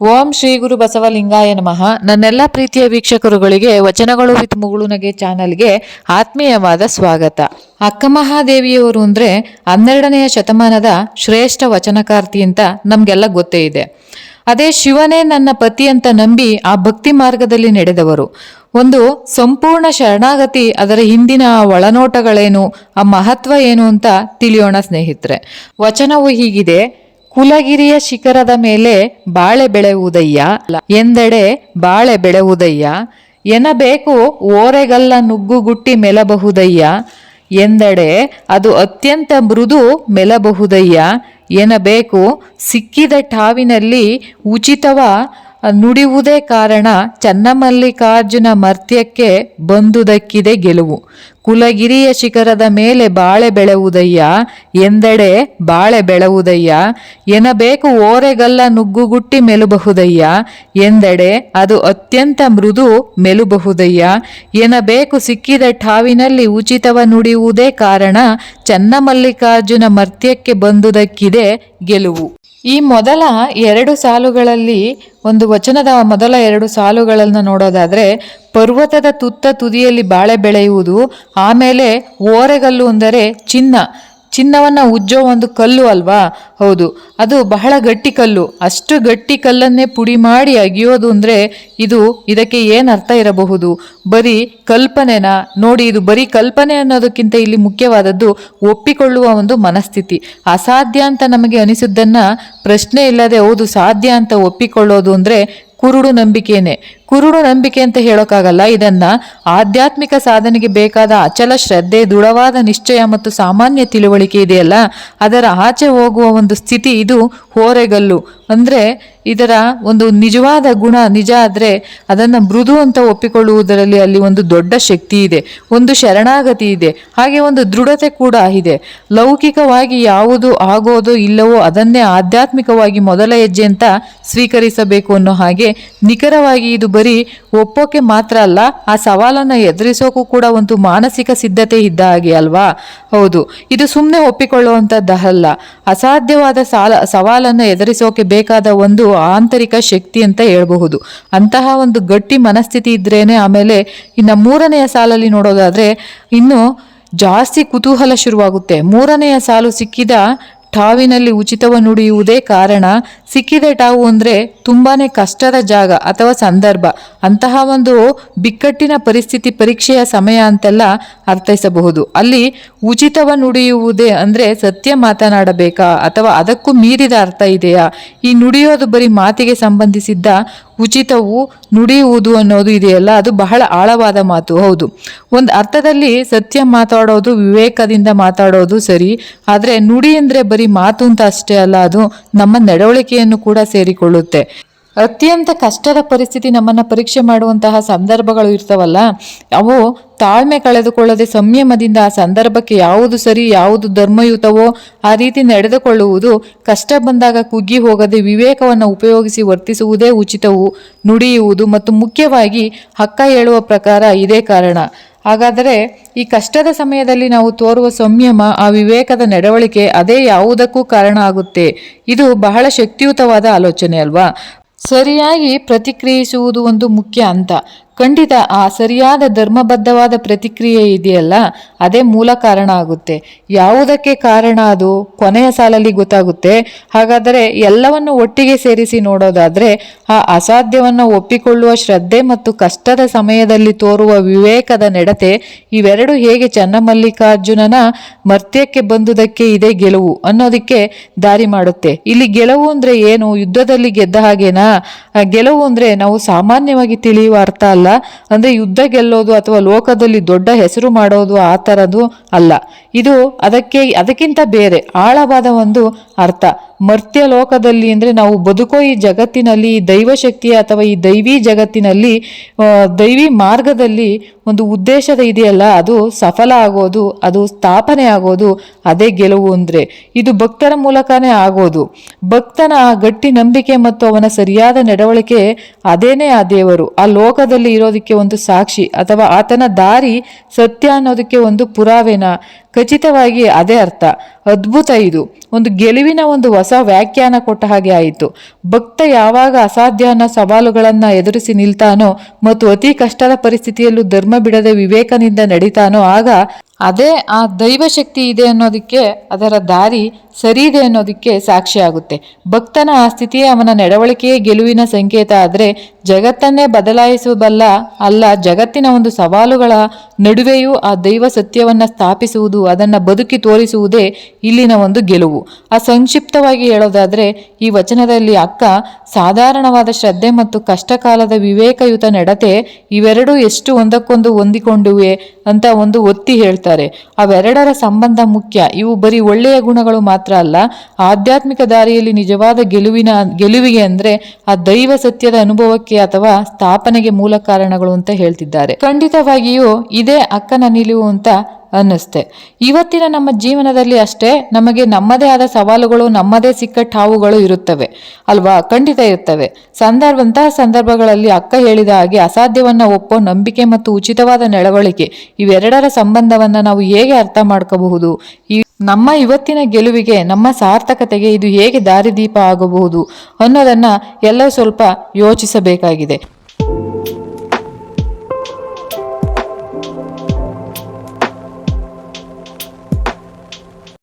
ಓಂ ಶ್ರೀ ಗುರು ಬಸವಲಿಂಗಾಯ ನಮಃ. ನನ್ನೆಲ್ಲ ಪ್ರೀತಿಯ ವೀಕ್ಷಕರುಗಳಿಗೆ, ವಚನಗಳು ವಿತ್ ಮುಗುಳುನಗೆ ಚಾನಲ್ಗೆ ಆತ್ಮೀಯವಾದ ಸ್ವಾಗತ. ಅಕ್ಕಮಹಾದೇವಿಯವರು ಅಂದರೆ ಹನ್ನೆರಡನೆಯ ಶತಮಾನದ ಶ್ರೇಷ್ಠ ವಚನಕಾರ್ತಿ ಅಂತ ನಮಗೆಲ್ಲ ಗೊತ್ತೇ ಇದೆ. ಅದೇ ಶಿವನೇ ನನ್ನ ಪತಿ ಅಂತ ನಂಬಿ ಆ ಭಕ್ತಿ ಮಾರ್ಗದಲ್ಲಿ ನಡೆದವರು. ಒಂದು ಸಂಪೂರ್ಣ ಶರಣಾಗತಿ, ಅದರ ಹಿಂದಿನ ಒಳನೋಟಗಳೇನು, ಆ ಮಹತ್ವ ಏನು ಅಂತ ತಿಳಿಯೋಣ ಸ್ನೇಹಿತರೆ. ವಚನವು ಹೀಗಿದೆ ಕುಲಗಿರಿಯ ಶಿಖರದ ಮೇಲೆ ಬಾಳೆ ಬೆಳೆವುದಯ್ಯ ಎಂದೆಡೆ ಬಾಳೆ ಬೆಳೆವುದಯ್ಯ ಎನಬೇಕು ಓರೆಗಲ್ಲ ನುಗ್ಗುಗುಟ್ಟಿ ಮೆಲಬಹುದಯ್ಯ? ಎಂದೆಡೆ ಅದು ಅತ್ಯಂತ ಮೃದು ಮೆಲಬಹುದಯ್ಯ? ಎನಬೇಕು ಸಿಕ್ಕಿದ ಠಾವಿನಲ್ಲಿ ಉಚಿತವ ನುಡಿಯುವುದೇ ಕಾರಣ ಚನ್ನಮಲ್ಲಿಕಾರ್ಜುನ ಮರ್ತ್ಯಕ್ಕೆ ಬಂದುದಕ್ಕಿದೆ ಗೆಲುವು. ಕುಲಗಿರಿಯ ಶಿಖರದ ಮೇಲೆ ಬಾಳೆ ಬೆಳೆವುದಯ್ಯ ಎಂದೆಡೆ ಬಾಳೆ ಬೆಳವುದಯ್ಯ ಎನಬೇಕು ಓರೆಗಲ್ಲ ನುಗ್ಗುಗುಟ್ಟಿ ಮೆಲುಬಹುದಯ್ಯ? ಎಂದೆಡೆ ಅದು ಅತ್ಯಂತ ಮೃದು ಮೆಲುಬಹುದಯ್ಯ? ಎನಬೇಕು ಸಿಕ್ಕಿದ ಠಾವಿನಲ್ಲಿ ಉಚಿತವ ನುಡಿಯುವುದೇ ಕಾರಣ ಚನ್ನಮಲ್ಲಿಕಾರ್ಜುನ ಮರ್ತ್ಯಕ್ಕೆ ಬಂದುದಕ್ಕಿದೆ ಗೆಲುವು. ಈ ಮೊದಲ ಎರಡು ಸಾಲುಗಳಲ್ಲಿ ಒಂದು ವಚನದ ಮೊದಲ ಎರಡು ಸಾಲುಗಳನ್ನು ನೋಡೋದಾದರೆ ಪರ್ವತದ ತುತ್ತ ತುದಿಯಲ್ಲಿ ಬಾಳೆ ಬೆಳೆಯುವುದು ಆಮೇಲೆ ಓರೆಗಲ್ಲು ಅಂದರೆ ಚಿನ್ನ. ಚಿನ್ನವನ್ನು ಉಜ್ಜೋ ಒಂದು ಕಲ್ಲು ಅಲ್ವಾ? ಹೌದು. ಅದು ಬಹಳ ಗಟ್ಟಿ ಕಲ್ಲು. ಅಷ್ಟು ಗಟ್ಟಿ ಕಲ್ಲನ್ನೇ ಪುಡಿ ಮಾಡಿ ಅಗಿಯೋದು ಅಂದರೆ ಇದು ಇದಕ್ಕೆ ಏನು ಅರ್ಥ ಇರಬಹುದು? ಬರೀ ಕಲ್ಪನೆನ? ನೋಡಿ, ಇದು ಬರೀ ಕಲ್ಪನೆ ಅನ್ನೋದಕ್ಕಿಂತ ಇಲ್ಲಿ ಮುಖ್ಯವಾದದ್ದು ಒಪ್ಪಿಕೊಳ್ಳುವ ಒಂದು ಮನಸ್ಥಿತಿ. ಅಸಾಧ್ಯ ಅಂತ ನಮಗೆ ಅನಿಸಿದ್ದನ್ನು ಪ್ರಶ್ನೆ ಇಲ್ಲದೆ ಹೌದು, ಸಾಧ್ಯ ಅಂತ ಒಪ್ಪಿಕೊಳ್ಳೋದು ಅಂದ್ರೆ ಕುರುಡು ನಂಬಿಕೆನೆ ಕುರುಡು ನಂಬಿಕೆ ಅಂತ ಹೇಳೋಕ್ಕಾಗಲ್ಲ, ಇದನ್ನ ಆಧ್ಯಾತ್ಮಿಕ ಸಾಧನೆಗೆ ಬೇಕಾದ ಅಚಲ ಶ್ರದ್ಧೆ, ದೃಢವಾದ ನಿಶ್ಚಯ ಮತ್ತು ಸಾಮಾನ್ಯ ತಿಳುವಳಿಕೆ ಇದೆಯಲ್ಲ, ಅದರ ಆಚೆ ಹೋಗುವ ಒಂದು ಸ್ಥಿತಿ ಇದು ಹೋರೆಗಲ್ಲು. ಅಂದ್ರೆ ಇದರ ಒಂದು ನಿಜವಾದ ಗುಣ ನಿಜ ಆದ್ರೆ ಅದನ್ನ ಮೃದು ಅಂತ ಒಪ್ಪಿಕೊಳ್ಳುವುದರಲ್ಲಿ ಅಲ್ಲಿ ಒಂದು ದೊಡ್ಡ ಶಕ್ತಿ ಇದೆ, ಒಂದು ಶರಣಾಗತಿ ಇದೆ, ಹಾಗೆ ಒಂದು ದೃಢತೆ ಕೂಡ ಇದೆ. ಲೌಕಿಕವಾಗಿ ಯಾವುದು ಆಗೋದು ಇಲ್ಲವೋ ಅದನ್ನೇ ಆಧ್ಯಾತ್ಮಿಕವಾಗಿ ಮೊದಲ ಹೆಜ್ಜೆ ಅಂತ ಸ್ವೀಕರಿಸಬೇಕು ಅನ್ನೋ ಹಾಗೆ ನಿಖರವಾಗಿ ಇದು ಬರೀ ಒಪ್ಪೋಕೆ ಮಾತ್ರ ಅಲ್ಲ, ಆ ಸವಾಲನ್ನು ಎದುರಿಸೋಕ್ಕೂ ಕೂಡ ಒಂದು ಮಾನಸಿಕ ಸಿದ್ಧತೆ ಇದ್ದ ಹಾಗೆ ಅಲ್ವಾ? ಹೌದು. ಇದು ಸುಮ್ಮನೆ ಒಪ್ಪಿಕೊಳ್ಳುವಂಥದ್ದಲ್ಲ ಅಸಾಧ್ಯವಾದ ಸಾಲ, ಸವಾಲನ್ನು ಎದುರಿಸೋಕೆ ಬೇಕಾದ ಒಂದು ಆಂತರಿಕ ಶಕ್ತಿ ಅಂತ ಹೇಳಬಹುದು. ಅಂತಹ ಒಂದು ಗಟ್ಟಿ ಮನಸ್ಥಿತಿ ಇದ್ರೇನೆ ಆಮೇಲೆ ಇನ್ನು ಮೂರನೆಯ ಸಾಲಲ್ಲಿ ನೋಡೋದಾದರೆ ಇನ್ನು ಜಾಸ್ತಿ ಕುತೂಹಲ ಶುರುವಾಗುತ್ತೆ. ಮೂರನೆಯ ಸಾಲು ಸಿಕ್ಕಿದ ಠಾವಿನಲ್ಲಿ ಉಚಿತವ ನುಡಿಯುವುದೇ ಕಾರಣ ಸಿಕ್ಕಿದ ಟಾವು ಅಂದರೆ ತುಂಬಾ ಕಷ್ಟದ ಜಾಗ ಅಥವಾ ಸಂದರ್ಭ. ಅಂತಹ ಒಂದು ಬಿಕ್ಕಟ್ಟಿನ ಪರಿಸ್ಥಿತಿ ಪರೀಕ್ಷೆಯ ಸಮಯ ಅಂತೆಲ್ಲ ಅರ್ಥೈಸಬಹುದು. ಅಲ್ಲಿ ಉಚಿತವ ನುಡಿಯುವುದೇ ಅಂದರೆ ಸತ್ಯ ಮಾತನಾಡಬೇಕಾ ಅಥವಾ ಅದಕ್ಕೂ ಮೀರಿದ ಅರ್ಥ ಇದೆಯಾ? ಈ ನುಡಿಯೋದು ಬರೀ ಮಾತಿಗೆ ಸಂಬಂಧಿಸಿದ್ದ ಉಚಿತವು ನುಡಿಯುವುದು ಅನ್ನೋದು ಇದೆಯಲ್ಲ, ಅದು ಬಹಳ ಆಳವಾದ ಮಾತು, ಹೌದು. ಒಂದು ಅರ್ಥದಲ್ಲಿ ಸತ್ಯ ಮಾತಾಡೋದು, ವಿವೇಕದಿಂದ ಮಾತಾಡೋದು ಸರಿ, ಆದರೆ ನುಡಿ ಅಂದರೆ ಬರೀ ಮಾತು ಅಂತ ಅಷ್ಟೇ ಅಲ್ಲ, ಅದು ನಮ್ಮ ನಡವಳಿಕೆಯನ್ನು ಕೂಡ ಸೇರಿಕೊಳ್ಳುತ್ತೆ. ಅತ್ಯಂತ ಕಷ್ಟದ ಪರಿಸ್ಥಿತಿ ನಮ್ಮನ್ನ ಪರೀಕ್ಷೆ ಮಾಡುವಂತಹ ಸಂದರ್ಭಗಳು ಇರ್ತವಲ್ಲ, ಅವು ತಾಳ್ಮೆ ಕಳೆದುಕೊಳ್ಳದೆ ಸಂಯಮದಿಂದ ಆ ಸಂದರ್ಭಕ್ಕೆ ಯಾವುದು ಸರಿ, ಯಾವುದು ಧರ್ಮಯುತವೋ ಆ ರೀತಿ ನಡೆದುಕೊಳ್ಳುವುದು ಕಷ್ಟ ಬಂದಾಗ ಕುಗ್ಗಿ ಹೋಗದೆ ವಿವೇಕವನ್ನು ಉಪಯೋಗಿಸಿ ವರ್ತಿಸುವುದೇ ಉಚಿತವು, ನುಡಿಯುವುದು ಮತ್ತು ಮುಖ್ಯವಾಗಿ ಹಕ್ಕ ಹೇಳುವ ಪ್ರಕಾರ ಇದೇ ಕಾರಣ. ಹಾಗಾದರೆ ಈ ಕಷ್ಟದ ಸಮಯದಲ್ಲಿ ನಾವು ತೋರುವ ಸಂಯಮ, ಆ ವಿವೇಕದ ನಡವಳಿಕೆ ಅದೇ ಯಾವುದಕ್ಕೂ ಕಾರಣ ಆಗುತ್ತೆ. ಇದು ಬಹಳ ಶಕ್ತಿಯುತವಾದ ಆಲೋಚನೆ ಅಲ್ವಾ? ಸರಿಯಾಗಿ ಪ್ರತಿಕ್ರಿಯಿಸುವುದು ಒಂದು ಮುಖ್ಯ ಅಂತ. ಖಂಡಿತ ಆ ಸರಿಯಾದ ಧರ್ಮಬದ್ಧವಾದ ಪ್ರತಿಕ್ರಿಯೆ ಇದೆಯಲ್ಲ, ಅದೇ ಮೂಲ ಕಾರಣ ಆಗುತ್ತೆ. ಯಾವುದಕ್ಕೆ ಕಾರಣ ಅದು? ಕೊನೆಯ ಸಾಲಲ್ಲಿ ಗೊತ್ತಾಗುತ್ತೆ. ಹಾಗಾದರೆ ಎಲ್ಲವನ್ನು ಒಟ್ಟಿಗೆ ಸೇರಿಸಿ ನೋಡೋದಾದರೆ, ಆ ಅಸಾಧ್ಯವನ್ನು ಒಪ್ಪಿಕೊಳ್ಳುವ ಶ್ರದ್ಧೆ ಮತ್ತು ಕಷ್ಟದ ಸಮಯದಲ್ಲಿ ತೋರುವ ವಿವೇಕದ ನಡತೆ, ಇವೆರಡು ಹೇಗೆ ಚನ್ನಮಲ್ಲಿಕಾರ್ಜುನನ ಮರ್ತ್ಯಕ್ಕೆ ಬಂದುದಕ್ಕೆ ಇದೆ ಗೆಲುವು ಅನ್ನೋದಕ್ಕೆ ದಾರಿ ಮಾಡುತ್ತೆ. ಇಲ್ಲಿ ಗೆಲುವು ಅಂದರೆ ಏನು? ಯುದ್ಧದಲ್ಲಿ ಗೆದ್ದ ಹಾಗೇನಾ? ಗೆಲುವು ಅಂದರೆ ನಾವು ಸಾಮಾನ್ಯವಾಗಿ ತಿಳಿಯುವ ಅರ್ಥ ಅಲ್ಲ. ಅಂದ್ರೆ ಯುದ್ಧ ಗೆಲ್ಲೋದು ಅಥವಾ ಲೋಕದಲ್ಲಿ ದೊಡ್ಡ ಹೆಸರು ಮಾಡೋದು ಆ ಥರದ್ದು ಅಲ್ಲ. ಇದು ಅದಕ್ಕೆ, ಅದಕ್ಕಿಂತ ಬೇರೆ ಆಳವಾದ ಒಂದು ಅರ್ಥ. ಮರ್ತ್ಯ ಲೋಕದಲ್ಲಿ ಅಂದ್ರೆ ನಾವು ಬದುಕೋ ಈ ಜಗತ್ತಿನಲ್ಲಿ, ಈ ದೈವಶಕ್ತಿಯ ಅಥವಾ ಈ ದೈವಿ ಜಗತ್ತಿನಲ್ಲಿ ದೈವಿ ಮಾರ್ಗದಲ್ಲಿ ಒಂದು ಉದ್ದೇಶದ ಇದೆಯಲ್ಲ, ಅದು ಸಫಲ ಆಗೋದು, ಅದು ಸ್ಥಾಪನೆ ಆಗೋದು, ಅದೇ ಗೆಲುವು ಅಂದ್ರೆ. ಇದು ಭಕ್ತರ ಮೂಲಕನೇ ಆಗೋದು. ಭಕ್ತನ ಆ ಗಟ್ಟಿ ನಂಬಿಕೆ ಮತ್ತು ಅವನ ಸರಿಯಾದ ನಡವಳಿಕೆ ಅದೇನೇ ಆ ದೇವರು. ಆ ಲೋಕದಲ್ಲಿ ಇರೋದಕ್ಕೆ ಒಂದು ಸಾಕ್ಷಿ ಅಥವಾ ಆತನ ದಾರಿ ಸತ್ಯ ಅನ್ನೋದಕ್ಕೆ ಒಂದು ಪುರಾವೆನ? ಖಚಿತವಾಗಿ ಅದೇ ಅರ್ಥ. ಅದ್ಭುತ ಇದು. ಒಂದು ಗೆಲುವಿನ ಒಂದು ಹೊಸ ವ್ಯಾಖ್ಯಾನ ಕೊಟ್ಟ ಹಾಗೆ ಆಯಿತು. ಭಕ್ತ ಯಾವಾಗ ಅಸಾಧ್ಯ ಅನ್ನೋ ಸವಾಲುಗಳನ್ನು ಎದುರಿಸಿ ನಿಲ್ತಾನೋ ಮತ್ತು ಅತಿ ಕಷ್ಟದ ಪರಿಸ್ಥಿತಿಯಲ್ಲೂ ಧರ್ಮ ಬಿಡದೆ ವಿವೇಕನಿಂದ ನಡೀತಾನೋ, ಆಗ ಅದೇ ಆ ದೈವ ಶಕ್ತಿ ಇದೆ ಅನ್ನೋದಕ್ಕೆ, ಅದರ ದಾರಿ ಸರಿ ಇದೆ ಅನ್ನೋದಕ್ಕೆ ಸಾಕ್ಷಿಯಾಗುತ್ತೆ ಭಕ್ತನ ಆ ಸ್ಥಿತಿಯೇ ಅವನ ನಡವಳಿಕೆಯೇ ಗೆಲುವಿನ ಸಂಕೇತ ಆದರೆ ಜಗತ್ತನ್ನೇ ಬದಲಾಯಿಸಬಲ್ಲ ಅಲ್ಲ ಜಗತ್ತಿನ ಒಂದು ಸವಾಲುಗಳ ನಡುವೆಯೂ ಆ ದೈವ ಸತ್ಯವನ್ನು ಸ್ಥಾಪಿಸುವುದು, ಅದನ್ನು ಬದುಕಿ ತೋರಿಸುವುದೇ ಇಲ್ಲಿನ ಒಂದು ಗೆಲುವು. ಆ ಸಂಕ್ಷಿಪ್ತವಾಗಿ ಹೇಳೋದಾದರೆ, ಈ ವಚನದಲ್ಲಿ ಅಕ್ಕ, ಸಾಧಾರಣವಾದ ಶ್ರದ್ಧೆ ಮತ್ತು ಕಷ್ಟಕಾಲದ ವಿವೇಕಯುತ ನಡತೆ ಇವೆರಡೂ ಎಷ್ಟು ಒಂದಕ್ಕೊಂದು ಹೊಂದಿಕೊಂಡಿವೆ ಅಂತ ಒಂದು ಒತ್ತಿ ಹೇಳ್ತಾರೆ. ಅವೆರಡರ ಸಂಬಂಧ ಮುಖ್ಯ. ಇವು ಬರೀ ಒಳ್ಳೆಯ ಗುಣಗಳು ಮಾತ್ರ ಅಲ್ಲ, ಆಧ್ಯಾತ್ಮಿಕ ದಾರಿಯಲ್ಲಿ ನಿಜವಾದ ಗೆಲುವಿನ, ಗೆಲುವಿಗೆ ಅಂದರೆ ಆ ದೈವ ಸತ್ಯದ ಅನುಭವಕ್ಕೆ ಅಥವಾ ಸ್ಥಾಪನೆಗೆ ಮೂಲ ಕಾರಣಗಳು ಅಂತ ಹೇಳ್ತಿದ್ದಾರೆ. ಖಂಡಿತವಾಗಿಯೂ ಇದೇ ಅಕ್ಕನ ನಿಲುವು ಅಂತ ಅನ್ನಿಸ್ತೆ. ಇವತ್ತಿನ ನಮ್ಮ ಜೀವನದಲ್ಲಿ ಅಷ್ಟೇ ನಮಗೆ ನಮ್ಮದೇ ಆದ ಸವಾಲುಗಳು, ನಮ್ಮದೇ ಸಿಕ್ಕ ಠಾವುಗಳು ಇರುತ್ತವೆ. ಅಲ್ವಾ? ಖಂಡಿತ ಇರ್ತವೆ ಸಂದರ್ಭಂತಹ ಸಂದರ್ಭಗಳಲ್ಲಿ ಅಕ್ಕ ಹೇಳಿದ ಹಾಗೆ ಅಸಾಧ್ಯವನ್ನ ಒಪ್ಪೋ, ನಂಬಿಕೆ ಮತ್ತು ಉಚಿತವಾದ ನಡವಳಿಕೆ ಇವೆರಡರ ಸಂಬಂಧವನ್ನ ನಾವು ಹೇಗೆ ಅರ್ಥ ಮಾಡ್ಕೋಬಹುದು? ಈ ನಮ್ಮ ಇವತ್ತಿನ ಗೆಲುವಿಗೆ, ನಮ್ಮ ಸಾರ್ಥಕತೆಗೆ ಇದು ಹೇಗೆ ದಾರಿದೀಪ ಆಗಬಹುದು ಅನ್ನೋದನ್ನ ಎಲ್ಲ ಸ್ವಲ್ಪ ಯೋಚಿಸಬೇಕಾಗಿದೆ.